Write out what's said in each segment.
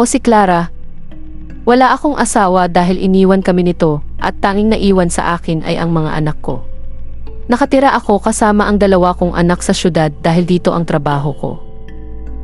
Ako si Clara. Wala akong asawa dahil iniwan kami nito at tanging naiwan sa akin ay ang mga anak ko. Nakatira ako kasama ang dalawa kong anak sa syudad dahil dito ang trabaho ko.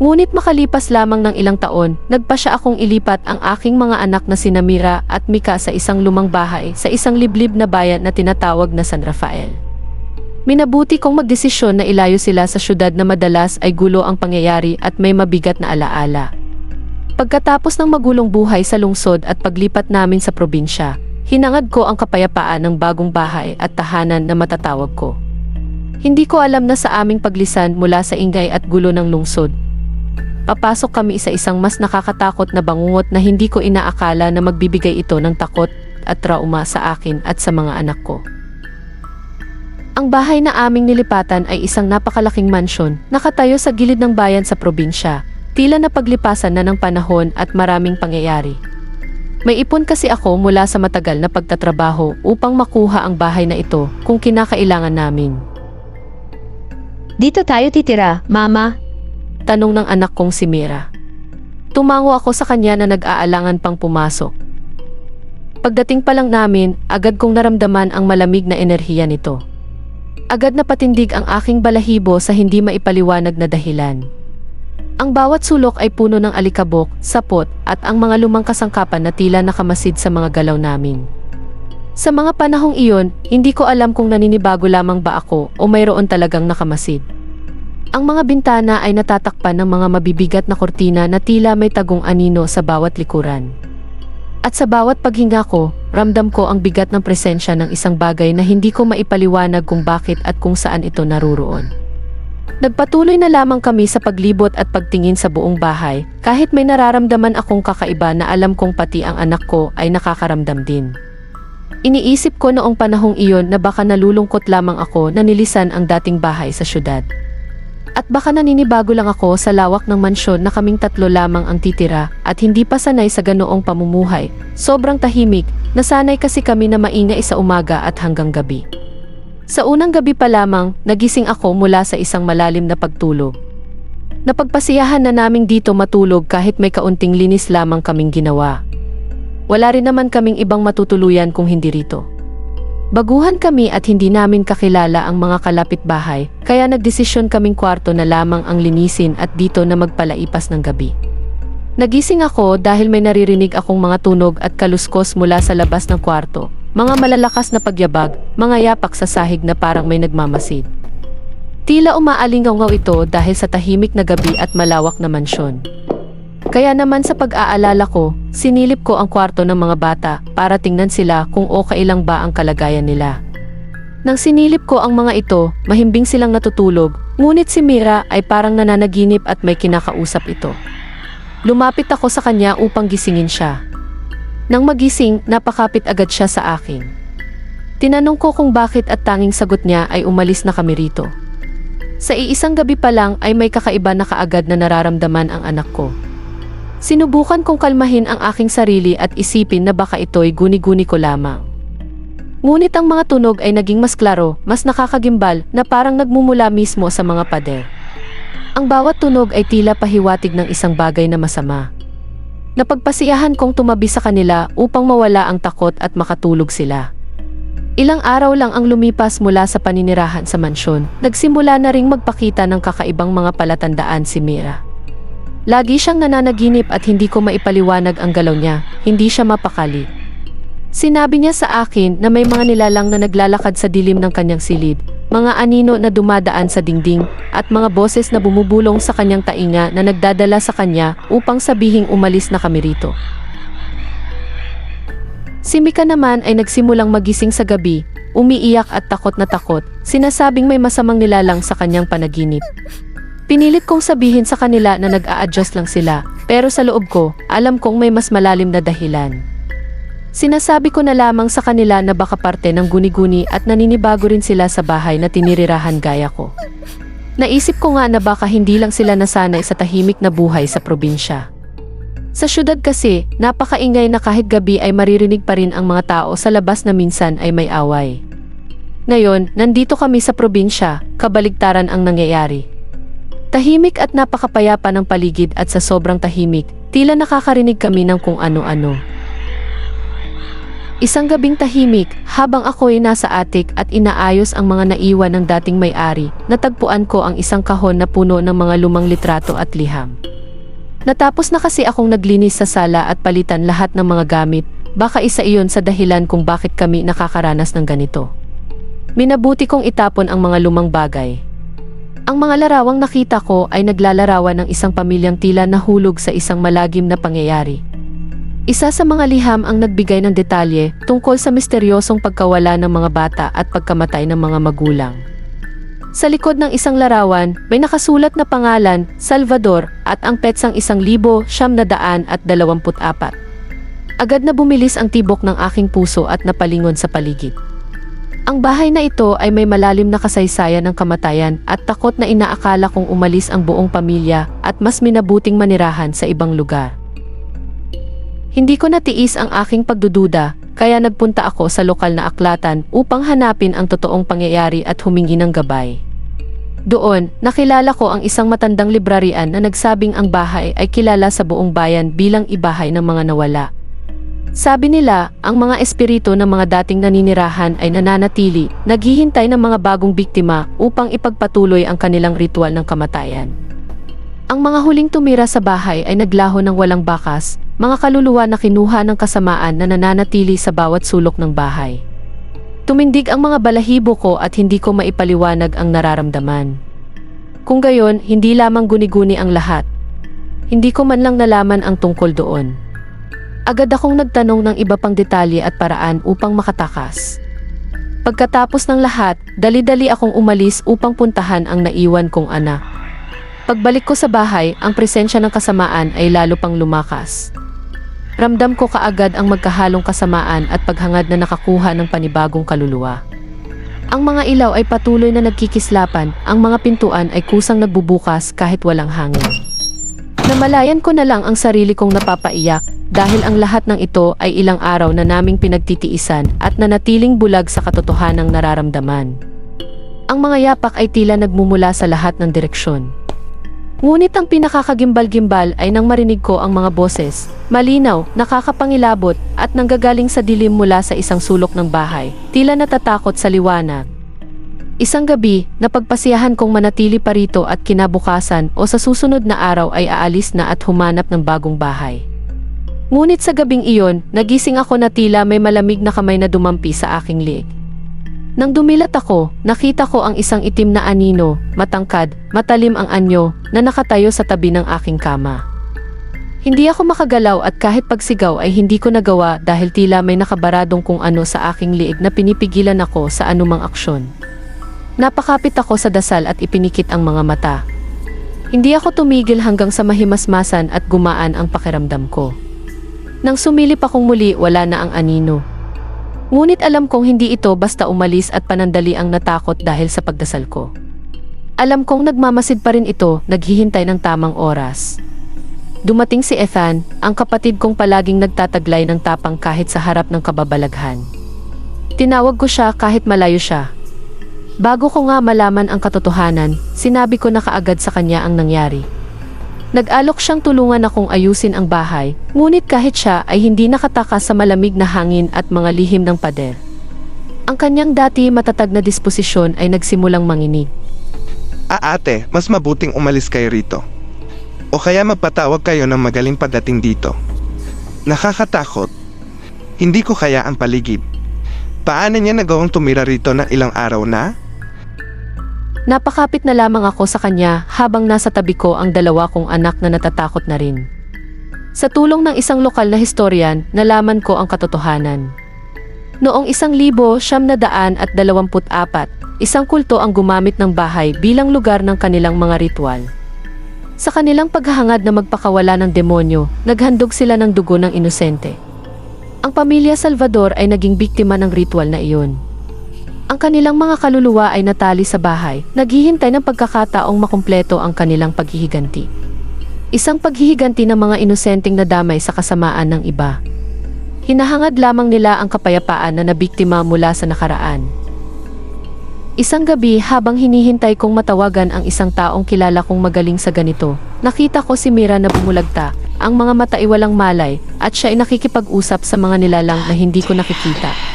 Ngunit makalipas lamang ng ilang taon, nagpa siya akong ilipat ang aking mga anak na sina Mira at Mika sa isang lumang bahay sa isang liblib na bayan na tinatawag na San Rafael. Minabuti kong magdesisyon na ilayo sila sa syudad na madalas ay gulo ang pangyayari at may mabigat na alaala. Pagkatapos ng magulong buhay sa lungsod at paglipat namin sa probinsya, hinangad ko ang kapayapaan ng bagong bahay at tahanan na matatawag ko. Hindi ko alam na sa aming paglisan mula sa ingay at gulo ng lungsod. Papasok kami sa isang mas nakakatakot na bangungot na hindi ko inaakala na magbibigay ito ng takot at trauma sa akin at sa mga anak ko. Ang bahay na aming nilipatan ay isang napakalaking mansyon, nakatayo sa gilid ng bayan sa probinsya, tila na paglipasan na ng panahon at maraming pangyayari. May ipon kasi ako mula sa matagal na pagtatrabaho upang makuha ang bahay na ito kung kinakailangan namin. Dito tayo titira, Mama. Tanong ng anak kong si Mira. Tumango ako sa kanya na nag-aalangan pang pumasok. Pagdating pa lang namin, agad kong naramdaman ang malamig na enerhiya nito. Agad na patindig ang aking balahibo sa hindi maipaliwanag na dahilan. Ang bawat sulok ay puno ng alikabok, sapot, at ang mga lumang kasangkapan na tila nakamasid sa mga galaw namin. Sa mga panahong iyon, hindi ko alam kung naninibago lamang ba ako o mayroon talagang nakamasid. Ang mga bintana ay natatakpan ng mga mabibigat na kortina na tila may tagong anino sa bawat likuran. At sa bawat paghinga ko, ramdam ko ang bigat ng presensya ng isang bagay na hindi ko maipaliwanag kung bakit at kung saan ito naruroon. Nagpatuloy na lamang kami sa paglibot at pagtingin sa buong bahay, kahit may nararamdaman akong kakaiba na alam kong pati ang anak ko ay nakakaramdam din. Iniisip ko noong panahong iyon na baka nalulungkot lamang ako na nilisan ang dating bahay sa syudad. At baka naninibago lang ako sa lawak ng mansyon na kaming tatlo lamang ang titira at hindi pa sanay sa ganoong pamumuhay. Sobrang tahimik, nasanay kasi kami na maingay sa umaga at hanggang gabi. Sa unang gabi pa lamang, nagising ako mula sa isang malalim na pagtulog. Napagpasiyahan na naming dito matulog kahit may kaunting linis lamang kaming ginawa. Wala rin naman kaming ibang matutuluyan kung hindi rito. Baguhan kami at hindi namin kakilala ang mga kalapit bahay, kaya nagdesisyon kaming kwarto na lamang ang linisin at dito na magpalaipas ng gabi. Nagising ako dahil may naririnig akong mga tunog at kaluskos mula sa labas ng kwarto, mga malalakas na pagyabag, mga yapak sa sahig na parang may nagmamasid. Tila umaalingaw ito dahil sa tahimik na gabi at malawak na mansyon. Kaya naman sa pag-aalala ko, sinilip ko ang kwarto ng mga bata para tingnan sila kung okay lang ba ang kalagayan nila. Nang sinilip ko ang mga ito, mahimbing silang natutulog, ngunit si Mira ay parang nananaginip at may kinakausap ito. Lumapit ako sa kanya upang gisingin siya. Nang magising, napakapit agad siya sa akin. Tinanong ko kung bakit at tanging sagot niya ay umalis na kami rito. Sa iisang gabi pa lang ay may kakaiba na kaagad na nararamdaman ang anak ko. Sinubukan kong kalmahin ang aking sarili at isipin na baka ito'y guni-guni ko lamang. Ngunit ang mga tunog ay naging mas klaro, mas nakakagimbal na parang nagmumula mismo sa mga pader. Ang bawat tunog ay tila pahiwatig ng isang bagay na masama. Napagpasiyahan kong tumabi sa kanila upang mawala ang takot at makatulog sila. Ilang araw lang ang lumipas mula sa paninirahan sa mansyon, nagsimula na ring magpakita ng kakaibang mga palatandaan si Mira. Lagi siyang nananaginip at hindi ko maipaliwanag ang galaw niya, hindi siya mapakali. Sinabi niya sa akin na may mga nilalang na naglalakad sa dilim ng kanyang silid, mga anino na dumadaan sa dingding, at mga boses na bumubulong sa kanyang tainga na nagdadala sa kanya upang sabihing umalis na kami rito. Si Mika naman ay nagsimulang magising sa gabi, umiiyak at takot na takot, sinasabing may masamang nilalang sa kanyang panaginip. Pinilit kong sabihin sa kanila na nag-a-adjust lang sila, pero sa loob ko, alam kong may mas malalim na dahilan. Sinasabi ko na lamang sa kanila na baka parte ng guni-guni at naninibago rin sila sa bahay na tinirirahan gaya ko. Naisip ko nga na baka hindi lang sila nasanay sa tahimik na buhay sa probinsya. Sa syudad kasi, napakaingay na kahit gabi ay maririnig pa rin ang mga tao sa labas na minsan ay may away. Ngayon, nandito kami sa probinsya, kabaligtaran ang nangyayari. Tahimik at napakapayapa ng paligid at sa sobrang tahimik, tila nakakarinig kami ng kung ano-ano. Isang gabing tahimik, habang ako'y nasa atik at inaayos ang mga naiwan ng dating may-ari, natagpuan ko ang isang kahon na puno ng mga lumang litrato at liham. Natapos na kasi akong naglinis sa sala at palitan lahat ng mga gamit, baka isa iyon sa dahilan kung bakit kami nakakaranas ng ganito. Minabuti kong itapon ang mga lumang bagay. Ang mga larawang nakita ko ay naglalarawan ng isang pamilyang tila nahulog sa isang malagim na pangyayari. Isa sa mga liham ang nagbigay ng detalye tungkol sa misteryosong pagkawala ng mga bata at pagkamatay ng mga magulang. Sa likod ng isang larawan, may nakasulat na pangalan, Salvador, at ang petsang isang libo, siyam na daan at dalawamput apat. Agad na bumilis ang tibok ng aking puso at napalingon sa paligid. Ang bahay na ito ay may malalim na kasaysayan ng kamatayan at takot na inaakala kong umalis ang buong pamilya at mas minabuting manirahan sa ibang lugar. Hindi ko natiis ang aking pagdududa, kaya nagpunta ako sa lokal na aklatan upang hanapin ang totoong pangyayari at humingi ng gabay. Doon, nakilala ko ang isang matandang librarian na nagsabing ang bahay ay kilala sa buong bayan bilang ibahay ng mga nawala. Sabi nila, ang mga espiritu ng mga dating naninirahan ay nananatili, naghihintay ng mga bagong biktima upang ipagpatuloy ang kanilang ritual ng kamatayan. Ang mga huling tumira sa bahay ay naglaho ng walang bakas, mga kaluluwa na kinuha ng kasamaan na nananatili sa bawat sulok ng bahay. Tumindig ang mga balahibo ko at hindi ko maipaliwanag ang nararamdaman. Kung gayon, hindi lamang guni-guni ang lahat. Hindi ko man lang nalaman ang tungkol doon. Agad akong nagtanong ng iba pang detalye at paraan upang makatakas. Pagkatapos ng lahat, dali-dali akong umalis upang puntahan ang naiwan kong anak. Pagbalik ko sa bahay, ang presensya ng kasamaan ay lalo pang lumakas. Ramdam ko kaagad ang magkahalong kasamaan at paghangad na nakakuha ng panibagong kaluluwa. Ang mga ilaw ay patuloy na nagkikislapan, ang mga pintuan ay kusang nagbubukas kahit walang hangin. Namalayan ko na lang ang sarili kong napapaiyak dahil ang lahat ng ito ay ilang araw na naming pinagtitiisan at nanatiling bulag sa katotohanang nararamdaman. Ang mga yapak ay tila nagmumula sa lahat ng direksyon. Ngunit ang pinakakagimbal-gimbal ay nang marinig ko ang mga boses, malinaw, nakakapangilabot, at nanggagaling sa dilim mula sa isang sulok ng bahay, tila natatakot sa liwanag. Isang gabi, napagpasiyahan kong manatili pa rito at kinabukasan o sa susunod na araw ay aalis na at humanap ng bagong bahay. Ngunit sa gabing iyon, nagising ako na tila may malamig na kamay na dumampi sa aking liig. Nang dumilat ako, nakita ko ang isang itim na anino, matangkad, matalim ang anyo, na nakatayo sa tabi ng aking kama. Hindi ako makagalaw at kahit pagsigaw ay hindi ko nagawa dahil tila may nakabaradong kung ano sa aking liig na pinipigilan ako sa anumang aksyon. Napakapit ako sa dasal at ipinikit ang mga mata. Hindi ako tumigil hanggang sa mahimasmasan at gumaan ang pakiramdam ko. Nang sumilip akong muli, wala na ang anino. Ngunit alam kong hindi ito basta umalis at panandali ang natakot dahil sa pagdasal ko. Alam kong nagmamasid pa rin ito, naghihintay ng tamang oras. Dumating si Ethan, ang kapatid kong palaging nagtataglay ng tapang kahit sa harap ng kababalaghan. Tinawag ko siya kahit malayo siya. Bago ko nga malaman ang katotohanan, sinabi ko na kaagad sa kanya ang nangyari. Nag-alok siyang tulungan akong ayusin ang bahay, ngunit kahit siya ay hindi nakatakas sa malamig na hangin at mga lihim ng pader. Ang kanyang dati matatag na disposisyon ay nagsimulang manginig. Ah ate, mas mabuting umalis kayo rito. O kaya magpatawag kayo ng magaling padating dito. Nakakatakot. Hindi ko kaya ang paligid. Paano niya nagawang tumira rito ng ilang araw na? Napakapit na lamang ako sa kanya habang nasa tabi ko ang dalawa kong anak na natatakot na rin. Sa tulong ng isang lokal na historian, nalaman ko ang katotohanan. Noong isang libo siyam na daan at dalawamput apat, isang kulto ang gumamit ng bahay bilang lugar ng kanilang mga ritual. Sa kanilang paghahangad na magpakawala ng demonyo, naghandog sila ng dugo ng inosente. Ang pamilya Salvador ay naging biktima ng ritual na iyon. Ang kanilang mga kaluluwa ay natali sa bahay, naghihintay ng pagkakataong makumpleto ang kanilang paghihiganti. Isang paghihiganti ng mga inosenteng nadamay sa kasamaan ng iba. Hinahangad lamang nila ang kapayapaan na nabiktima mula sa nakaraan. Isang gabi habang hinihintay kong matawagan ang isang taong kilala kong magaling sa ganito, nakita ko si Mira na bumulagta, ang mga mata ay walang malay, at siya ay nakikipag-usap sa mga nilalang na hindi ko nakikita.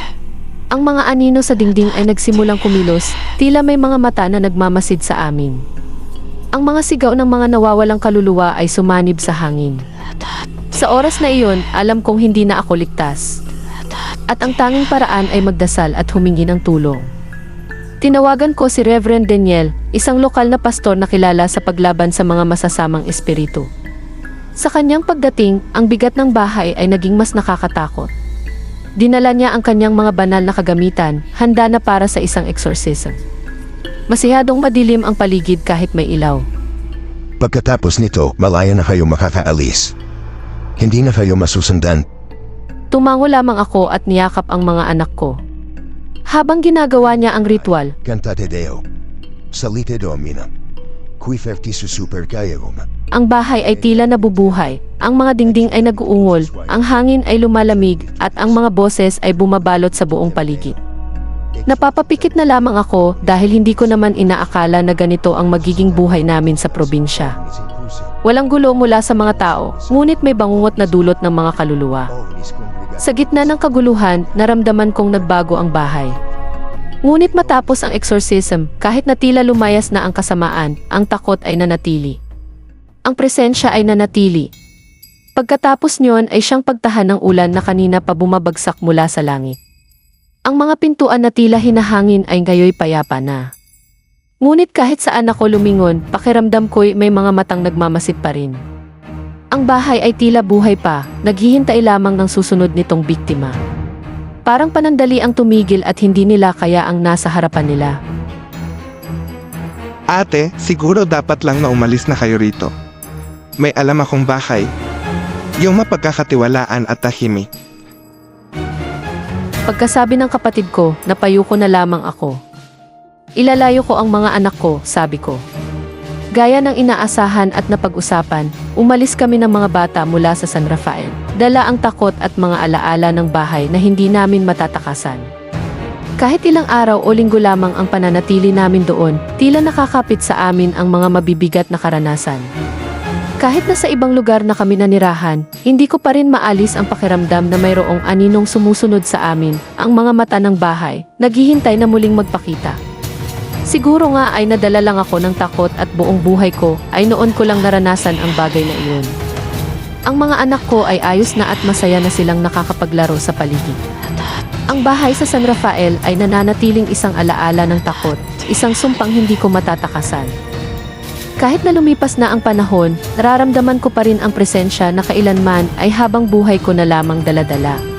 Ang mga anino sa dingding ay nagsimulang kumilos, tila may mga mata na nagmamasid sa amin. Ang mga sigaw ng mga nawawalang kaluluwa ay sumanib sa hangin. Sa oras na iyon, alam kong hindi na ako ligtas. At ang tanging paraan ay magdasal at humingi ng tulong. Tinawagan ko si Reverend Daniel, isang lokal na pastor na kilala sa paglaban sa mga masasamang espiritu. Sa kanyang pagdating, ang bigat ng bahay ay naging mas nakakatakot. Dinala niya ang kanyang mga banal na kagamitan, handa na para sa isang exorcism. Masihadong madilim ang paligid kahit may ilaw. Pagkatapos nito, malaya na kayo makakaalis. Hindi na kayo masusundan. Tumango lamang ako at niyakap ang mga anak ko. Habang ginagawa niya ang ritual, Cantate Deo. Salite Domina. Qui ferti su super caeum. Ang bahay ay tila nabubuhay, ang mga dingding ay nag-uungol, ang hangin ay lumalamig, at ang mga boses ay bumabalot sa buong paligid. Napapapikit na lamang ako dahil hindi ko naman inaakala na ganito ang magiging buhay namin sa probinsya. Walang gulo mula sa mga tao, ngunit may bangungot na dulot ng mga kaluluwa. Sa gitna ng kaguluhan, naramdaman kong nagbago ang bahay. Ngunit matapos ang exorcism, kahit na tila lumayas na ang kasamaan, ang takot ay nanatili. Ang presensya ay nanatili. Pagkatapos niyon ay siyang pagtahan ng ulan na kanina pa bumabagsak mula sa langit. Ang mga pintuan na tila hinahangin ay ngayoy payapa na. Ngunit kahit saan ako lumingon, pakiramdam ko'y may mga matang nagmamasid pa rin. Ang bahay ay tila buhay pa, naghihintay lamang ng susunod nitong biktima. Parang panandali ang tumigil at hindi nila kaya ang nasa harapan nila. Ate, siguro dapat lang na umalis na kayo rito. May alam akong bahay. Yung mapagkakatiwalaan at tahimik. Pagkasabi ng kapatid ko, napayo ko na lamang ako. Ilalayo ko ang mga anak ko, sabi ko. Gaya ng inaasahan at napag-usapan, umalis kami ng mga bata mula sa San Rafael. Dala ang takot at mga alaala ng bahay na hindi namin matatakasan. Kahit ilang araw o linggo lamang ang pananatili namin doon, tila nakakapit sa amin ang mga mabibigat na karanasan. Kahit na sa ibang lugar na kami nanirahan, hindi ko pa rin maalis ang pakiramdam na mayroong aninong sumusunod sa amin, ang mga mata ng bahay, naghihintay na muling magpakita. Siguro nga ay nadala lang ako ng takot at buong buhay ko ay noon ko lang naranasan ang bagay na iyon. Ang mga anak ko ay ayos na at masaya na silang nakakapaglaro sa paligid. Ang bahay sa San Rafael ay nananatiling isang alaala ng takot, isang sumpang hindi ko matatakasan. Kahit na lumipas na ang panahon, nararamdaman ko pa rin ang presensya na kailanman ay habang buhay ko na lamang daladala.